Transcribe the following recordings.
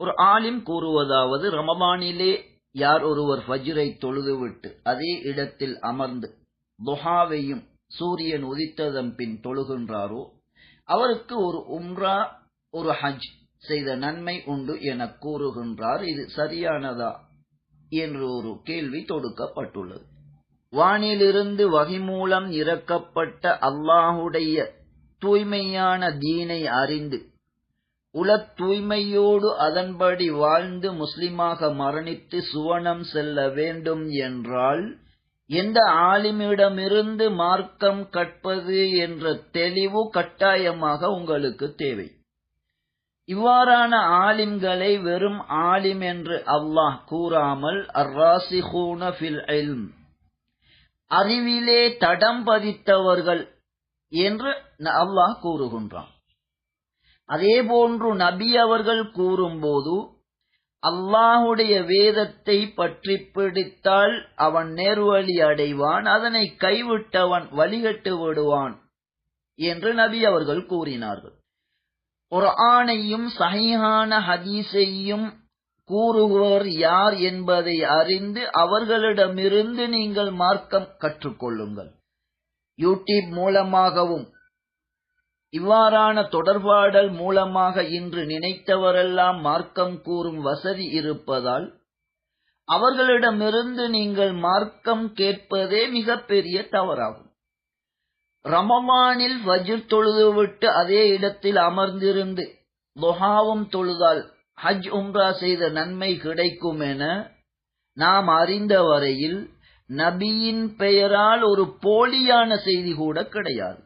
ஒரு ஆலிம் கூறுவதாவது ரமபானிலே யார் ஒருவர் ஃபஜ்ரை தொழுதுவிட்டு அதே இடத்தில் அமர்ந்து துஹாவையும் சூரியன் உதித்ததன் பின் தொழுகின்றாரோ அவருக்கு ஒரு உம்ரா ஒரு ஹஜ் செய்த நன்மை உண்டு என கூறுகின்றார். இது சரியானதா என்று ஒரு கேள்வி தொடுக்கப்பட்டுள்ளது. வானிலிருந்து வகை மூலம் இறக்கப்பட்ட அல்லாஹுடைய தூய்மையான தீனை அறிந்து உலத் தூய்மையோடு அதன்படி வாழ்ந்து முஸ்லிமாக மரணித்து சுவனம் செல்ல வேண்டும் என்றால் எந்த ஆலிமிடமிருந்து மார்க்கம் கற்பது என்ற தெளிவு கட்டாயமாக உங்களுக்கு தேவை. இவ்வாறான ஆலிம்களை வெறும் ஆலிம் என்று அல்லாஹ் கூறாமல் அர்ராசிஹூன ஃபில் இல்ம் அறிவிலே தடம் பதித்தவர்கள் என்று அல்லாஹ் கூறுகின்றான். அதே போன்று நபி அவர்கள் கூறும்போது அல்லாஹுடைய வேதத்தை பற்றி பிடித்தால் அவன் நேர்வழி அடைவான் அதனை கைவிட்டவன் வழிகட்டு விடுவான் என்று நபி அவர்கள் கூறினார்கள். ஒரு ஆணையும் சகிஹான ஹதீஸையும் கூறுவர் யார் என்பதை அறிந்து அவர்களிடமிருந்து நீங்கள் மார்க்கம் கற்றுக்கொள்ளுங்கள். யூடியூப் மூலமாகவும் இவ்வாறான தொடர்பாடல் மூலமாக இன்று நினைத்தவரெல்லாம் மார்க்கம் கூறும் வசதி இருப்பதால் அவர்களிடமிருந்து நீங்கள் மார்க்கம் கேட்பதே மிகப்பெரிய தவறாகும். ரமமானில் வஜிர் தொழுதுவிட்டு அதே இடத்தில் அமர்ந்திருந்து லொஹாவும் தொழுதால் ஹஜ் உம்ரா செய்த நன்மை கிடைக்கும் என நாம் அறிந்த வரையில் நபியின் பெயரால் ஒரு போலியான செய்தி கூட கிடையாது.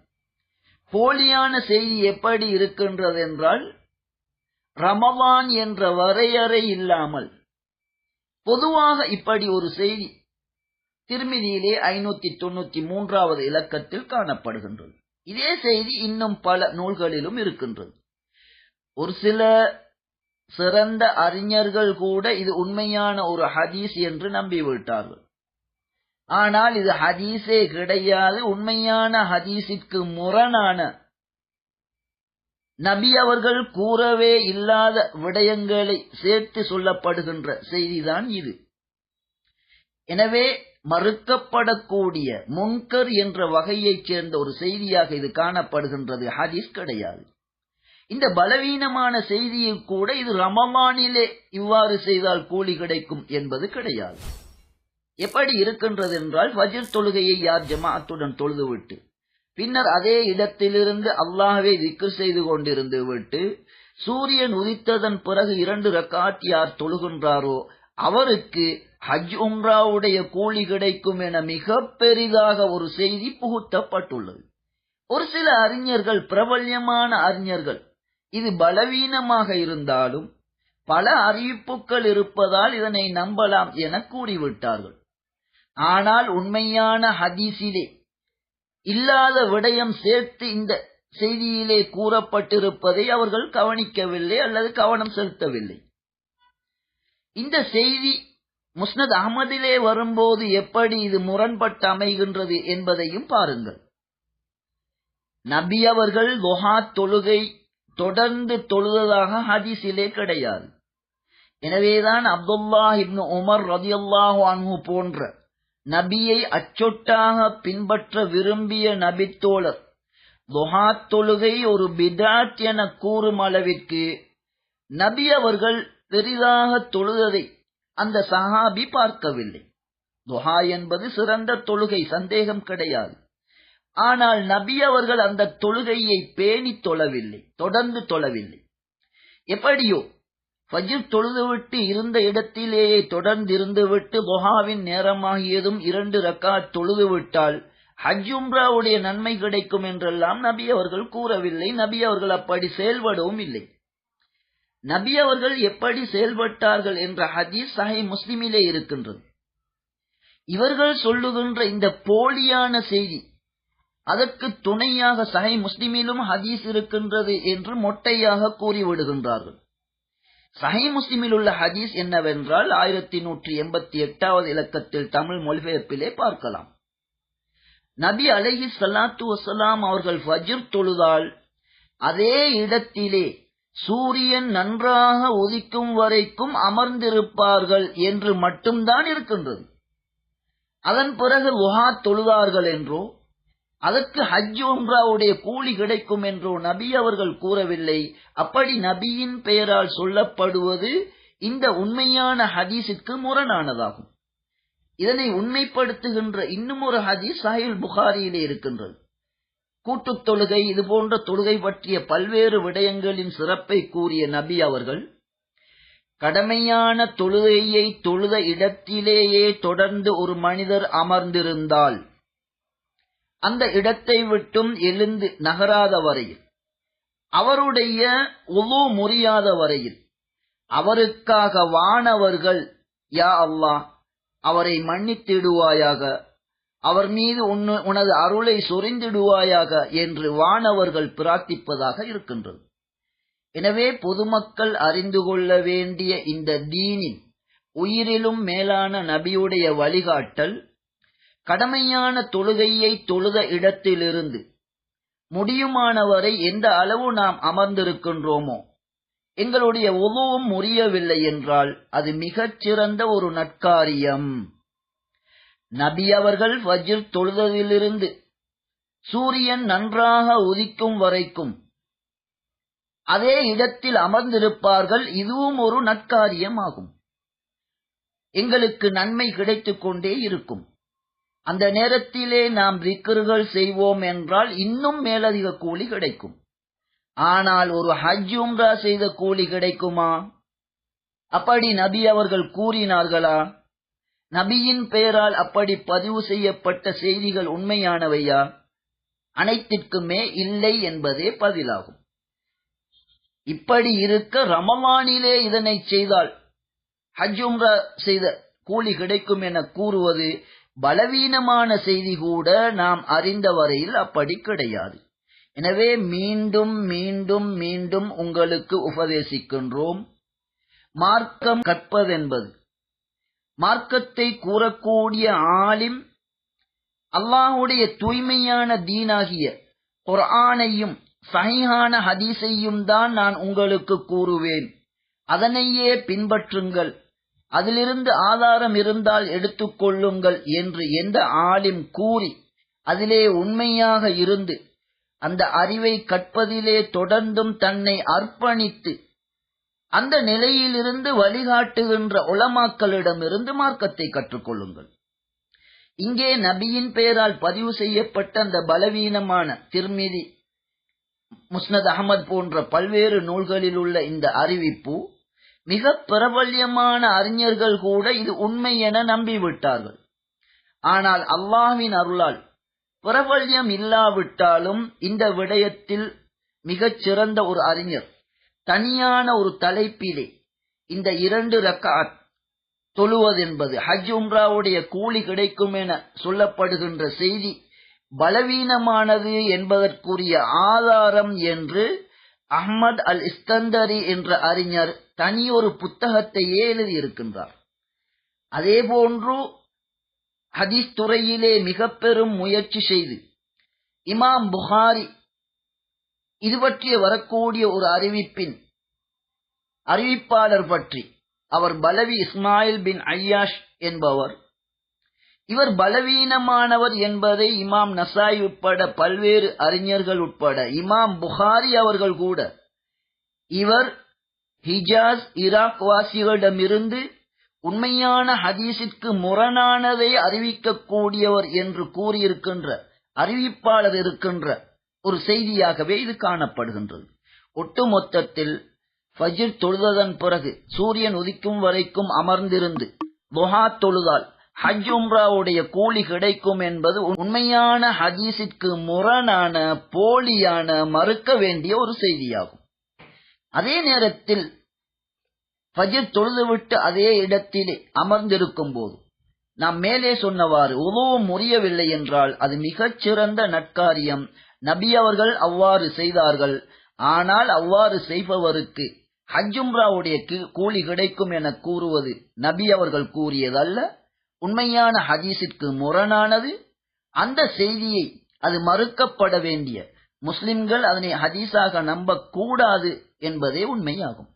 போலியான செய்தி எப்படி இருக்கின்றது என்றால் ரமவான் என்ற வரையறை இல்லாமல் பொதுவாக இப்படி ஒரு செய்தி திருமிதியிலே ஐநூத்தி தொண்ணூத்தி மூன்றாவது இலக்கத்தில் காணப்படுகின்றது. இதே செய்தி இன்னும் பல நூல்களிலும் இருக்கின்றது. ஒரு சில சிறந்த அறிஞர்கள் கூட இது உண்மையான ஒரு ஹதீஸ் என்று நம்பிவிட்டார்கள். ஆனால் இது ஹதீஸே கிடையாது. உண்மையான ஹதீஸிற்கு முரணான நபி அவர்கள் கூறவே இல்லாத விடயங்களை சேர்த்து சொல்லப்படுகின்ற செய்திதான் இது. எனவே மறுக்கப்படக்கூடிய முன்கர் என்ற வகையைச் சேர்ந்த ஒரு செய்தியாக இது காணப்படுகின்றது. ஹதீஸ் கிடையாது. இந்த பலவீனமான செய்தியில் கூட இது ரமமானிலே இவ்வாறு செய்தால் கூலி கிடைக்கும் என்பது கிடையாது. எப்படி இருக்கின்றது என்றால் ஃபஜர் தொழுகையை யார் ஜமாஅத்துடன் தொழுதுவிட்டு பின்னர் அதே இடத்திலிருந்து அல்லாஹவே திக்கு செய்து கொண்டிருந்து விட்டு சூரியன் உதித்ததன் பிறகு இரண்டு ரக்காட் யார் தொழுகின்றாரோ அவருக்கு ஹஜ் உம்ராவுடைய கூலி கிடைக்கும் என மிக பெரிதாக ஒரு செய்தி புகுத்தப்பட்டுள்ளது. ஒரு சில அறிஞர்கள் பிரபல்யமான அறிஞர்கள் இது பலவீனமாக இருந்தாலும் பல அறிவிப்புகள் இருப்பதால் இதனை நம்பலாம் என கூறிவிட்டார்கள். ஆனால் உண்மையான ஹதீஸிலே இல்லாத விடயம் சேர்த்து இந்த செய்தியிலே கூறப்பட்டிருப்பதை அவர்கள் கவனிக்கவில்லை அல்லது கவனம் செலுத்தவில்லை. இந்த செய்தி முஸ்னத் அகமதிலே வரும்போது எப்படி இது முரண்பட்டு அமைகின்றது என்பதையும் பாருங்கள். நபி அவர்கள் லொஹா தொழுகை தொடர்ந்து தொழுததாக ஹதீஸிலே கிடையாது. எனவேதான் அப்துல்லா இப்னு உமர் ரதியுல்லாஹு அன்ஹு போன்ற நபியை அச்சொட்டாக பின்பற்ற விரும்பிய நபித்தோழர் லொஹா தொழுகை ஒரு பிதாத் என கூறும் அளவிற்கு நபி அவர்கள் பெரிதாக தொழுததை அந்த சஹாபி பார்க்கவில்லை. துஹா என்பது சிறந்த தொழுகை சந்தேகம் கிடையாது. ஆனால் நபி அவர்கள் அந்த தொழுகையை பேணி தொழவில்லை தொடர்ந்து தொழவில்லை. எப்படியோ ஃபஜ்ர் தொழுதுவிட்டு இருந்த இடத்திலேயே தொடர்ந்து இருந்துவிட்டு பொஹாவின் நேரமாகியதும் இரண்டு ரக்காத் தொழுதுவிட்டால் ஹஜ் உம்ராவுடைய நன்மை கிடைக்கும் என்றெல்லாம் நபி அவர்கள் கூறவில்லை. நபி அவர்கள் அப்படி செயல்படவும் இல்லை. நபி அவர்கள் எப்படி செயல்பட்டார்கள் என்ற ஹதீஸ் சஹை முஸ்லிமிலே இருக்கின்றது. இவர்கள் சொல்லுகின்ற இந்த போலியான செய்தி அதற்கு துணையாக சஹை முஸ்லிமிலும் ஹதீஸ் இருக்கின்றது என்று மொட்டையாக கூறிவிடுகின்றார்கள். சஹை முஸ்லிமில் உள்ள ஹதீஸ் என்னவென்றால் ஆயிரத்தி நூற்றி எண்பத்தி எட்டாவது இலக்கத்தில் தமிழ் மொழிபெயர்ப்பிலே பார்க்கலாம். நபி அலஹி சலாத்து வசலாம் அவர்கள் ஃபஜ்ர் தொழுதால் அதே இடத்திலே சூரியன் நன்றாக உதிக்கும் வரைக்கும் அமர்ந்திருப்பார்கள் என்று மட்டும்தான் இருக்கின்றது. அதன் பிறகு லுஹா தொழுதார்கள் என்றோ அதற்கு ஹஜ் உம்ராவுடைய கூலி கிடைக்கும் என்றோ நபி அவர்கள் கூறவில்லை. அப்படி நபியின் பெயரால் சொல்லப்படுவது இந்த உண்மையான ஹதீஸுக்கு முரணானதாகும். இதனை உண்மைப்படுத்துகின்ற இன்னும் ஒரு ஹதீஸ் சாஹில் புகாரியிலே இருக்கின்றது. கூட்டுத் தொழுகை இது போன்ற தொழுகை பற்றிய பல்வேறு விடயங்களின் சிறப்பை கூறிய நபி அவர்கள் கடமையான தொழுகையை தொழுத இடத்திலேயே தொடர்ந்து ஒரு மனிதர் அமர்ந்திருந்தால் அந்த இடத்தை விட்டும் எழுந்து நகராத வரையில் அவருடைய உலு முறியாத வரையில் அவருக்காக வானவர்கள் யா அல்லாஹ் அவரை மன்னித்திடுவாயாக அவர் மீது உனது அருளை சொரிந்திடுவாயாக என்று வானவர்கள் பிரார்த்திப்பதாக இருக்கின்றது. எனவே பொதுமக்கள் அறிந்து கொள்ள வேண்டிய இந்த தீனின் உயிரிலும் மேலான நபியுடைய வழிகாட்டல் கடமையான தொழுகையை தொழுத இடத்திலிருந்து முடியுமானவரை எந்த அளவு நாம் அமர்ந்திருக்கின்றோமோ எங்களுடைய உதவும் முறியவில்லை என்றால் அது மிகச் சிறந்த ஒரு நட்காரியம் நபி அவர்கள் வஜிர் தொழுதலிலிருந்து சூரியன் நன்றாக உதிக்கும் வரைக்கும் அதே இடத்தில் அமர்ந்திருப்பார்கள் இதுவும் ஒரு நட்காரியம் ஆகும். எங்களுக்கு நன்மை கிடைத்துக் கொண்டே இருக்கும். அந்த நேரத்திலே நாம் ரிக்கர்கள் செய்வோம் என்றால் இன்னும் மேலதிக கூலி கிடைக்கும். ஆனால் ஒரு ஹஜ் உம்ரா செய்த கூலி கிடைக்குமா? அப்படி நபி அவர்கள் கூறினார்களா? நபியின் பெயரால் அப்படி பதிவு செய்யப்பட்ட செய்திகள் உண்மையானவையா? அனைத்திற்குமே இல்லை என்பதே பதிலாகும். இப்படி இருக்க ரமமானிலே இதனை செய்தால் ஹஜ் உம்ரா செய்த கூலி கிடைக்கும் என கூறுவது பலவீனமான செய்தி கூட நாம் அறிந்த வரையில் அப்படி கிடையாது. எனவே மீண்டும் மீண்டும் மீண்டும் உங்களுக்கு உபதேசிக்கின்றோம். மார்க்கம் கற்பதென்பது. மார்க்கத்தை கூறக்கூடிய ஆலிம் அல்லாஹுடைய தூய்மையான தீனாகிய குரானையும் சஹீஹான ஹதீஸையும் தான் நான் உங்களுக்கு கூறுவேன். அதனையே பின்பற்றுங்கள். அதிலிருந்து ஆதாரம் இருந்தால் எடுத்துக்கொள்ளுங்கள் என்று எந்த ஆலிம் கூறி அதிலே உண்மையாக இருந்து அந்த அறிவை கற்பதிலே தொடர்ந்தும் தன்னை அர்ப்பணித்து அந்த நிலையிலிருந்து வழிகாட்டுகின்ற உளமாக்களிடமிருந்து மார்க்கத்தை கற்றுக்கொள்ளுங்கள். இங்கே நபியின் பெயரால் பதிவு செய்யப்பட்ட அந்த பலவீனமான திருமிதி முஸ்னத் அகமது போன்ற பல்வேறு நூல்களில் உள்ள இந்த அறிவிப்பு மிக பிரபல்யமான அறிஞர்கள் கூட இது உண்மை என நம்பிவிட்டார்கள். ஆனால் அல்லாஹ்வின் அருளால் பிரபல்யம் இல்லாவிட்டாலும் இந்த விடயத்தில் மிகச் சிறந்த ஒரு அறிஞர் தனியான ஒரு தலைப்பிலே இந்த இரண்டு ரக்காத் தொழுவதென்பது ஹஜ் உம்ராவுடைய கூலி கிடைக்கும் என சொல்லப்படுகின்ற செய்தி பலவீனமானது என்பதற்குரிய ஆதாரம் என்று அஹ்மத் அல் இஸ்தந்தரி என்ற அறிஞர் தனியொரு புத்தகத்தையே எழுதியிருக்கின்றார் அதேபோன்று ஹதீஸ் துறையிலே மிக பெரும் முயற்சி செய்து இமாம் புகாரி இது பற்றிய வரக்கூடிய ஒரு அறிவிப்பின் அறிவிப்பாளர் பற்றி அவர் பலவி இஸ்மாயில் பின் ஐயாஷ் என்பவர் இவர் பலவீனமானவர் என்பதை இமாம் நசாய் உட்பட பல்வேறு அறிஞர்கள் உட்பட இமாம் புகாரி அவர்கள் கூட. இவர் ஹிஜாஸ் ஈராக் வாசிகளிடமிருந்து உண்மையான ஹதீஸிற்கு முரணானதை அறிவிக்கக்கூடியவர் என்று கூறியிருக்கின்ற அறிவிப்பாளர் இருக்கின்ற ஒரு செய்தியாகவே இது காணப்படுகின்றது. ஒட்டுமொத்தத்தில் ஃபஜிர் தொழுததன் பிறகு சூரியன் உதிக்கும் வரைக்கும் அமர்ந்திருந்து துஹா தொழுதால் ஹஜ் உம்ராவுடைய கூலி கிடைக்கும் என்பது உண்மையான ஹதீஸிற்கு முரணான போலியான மறுக்க வேண்டிய ஒரு செய்தியாகும். அதே நேரத்தில் ஃபஜிர் தொழுதுவிட்டு அதே இடத்திலே அமர்ந்திருக்கும் போது நாம் மேலே சொன்னவாறு உதவும் முறியவில்லை என்றால் அது மிகச் சிறந்த நட்காரியம் நபி அவர்கள் அவ்வாறு செய்தார்கள். ஆனால் அவ்வாறு செய்பவருக்கு ஹஜ்ஜும்ராவுடைய கூலி கிடைக்கும் என கூறுவது நபி அவர்கள் கூறியதல்ல. உண்மையான ஹதீஸிற்கு முரணானது அந்த செய்தியை அது மறுக்கப்பட வேண்டிய முஸ்லிம்கள் அதனை ஹதீஸாக நம்பக்கூடாது என்பதே உண்மையாகும்.